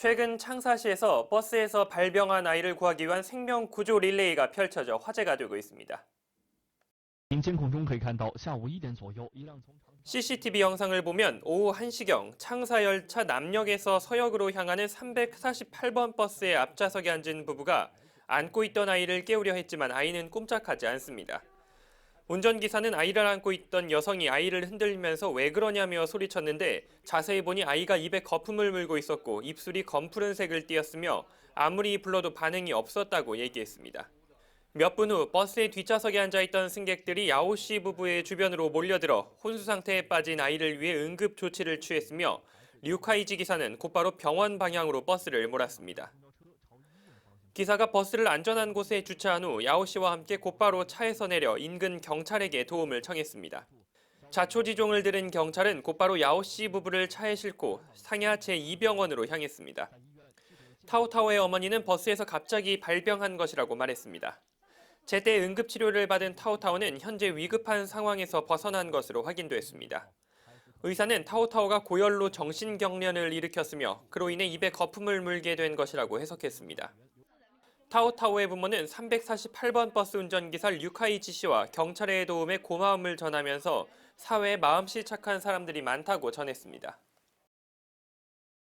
최근 창사시에서 버스에서 발병한 아이를 구하기 위한 생명 구조 릴레이가 펼쳐져 화제가 되고 있습니다. CCTV 영상을 보면 오후 1시경 창사 열차 남역에서 서역으로 향하는 348번 버스의 앞좌석에 앉은 부부가 안고 있던 아이를 깨우려 했지만 아이는 꼼짝하지 않습니다. 운전기사는 아이를 안고 있던 여성이 아이를 흔들면서 왜 그러냐며 소리쳤는데 자세히 보니 아이가 입에 거품을 물고 있었고 입술이 검푸른색을 띠었으며 아무리 불러도 반응이 없었다고 얘기했습니다. 몇 분 후 버스의 뒷좌석에 앉아있던 승객들이 야오 씨 부부의 주변으로 몰려들어 혼수 상태에 빠진 아이를 위해 응급 조치를 취했으며 류카이지 기사는 곧바로 병원 방향으로 버스를 몰았습니다. 기사가 버스를 안전한 곳에 주차한 후 야오 씨와 함께 곧바로 차에서 내려 인근 경찰에게 도움을 청했습니다. 자초지종을 들은 경찰은 곧바로 야오 씨 부부를 차에 싣고 상야 제2병원으로 향했습니다. 타오타오의 어머니는 버스에서 갑자기 발병한 것이라고 말했습니다. 제때 응급치료를 받은 타오타오는 현재 위급한 상황에서 벗어난 것으로 확인됐습니다. 의사는 타오타오가 고열로 정신경련을 일으켰으며 그로 인해 입에 거품을 물게 된 것이라고 해석했습니다. 타오타오의 부모는 348번 버스 운전기사 류카이치 씨와 경찰의 도움에 고마움을 전하면서 사회에 마음씨 착한 사람들이 많다고 전했습니다.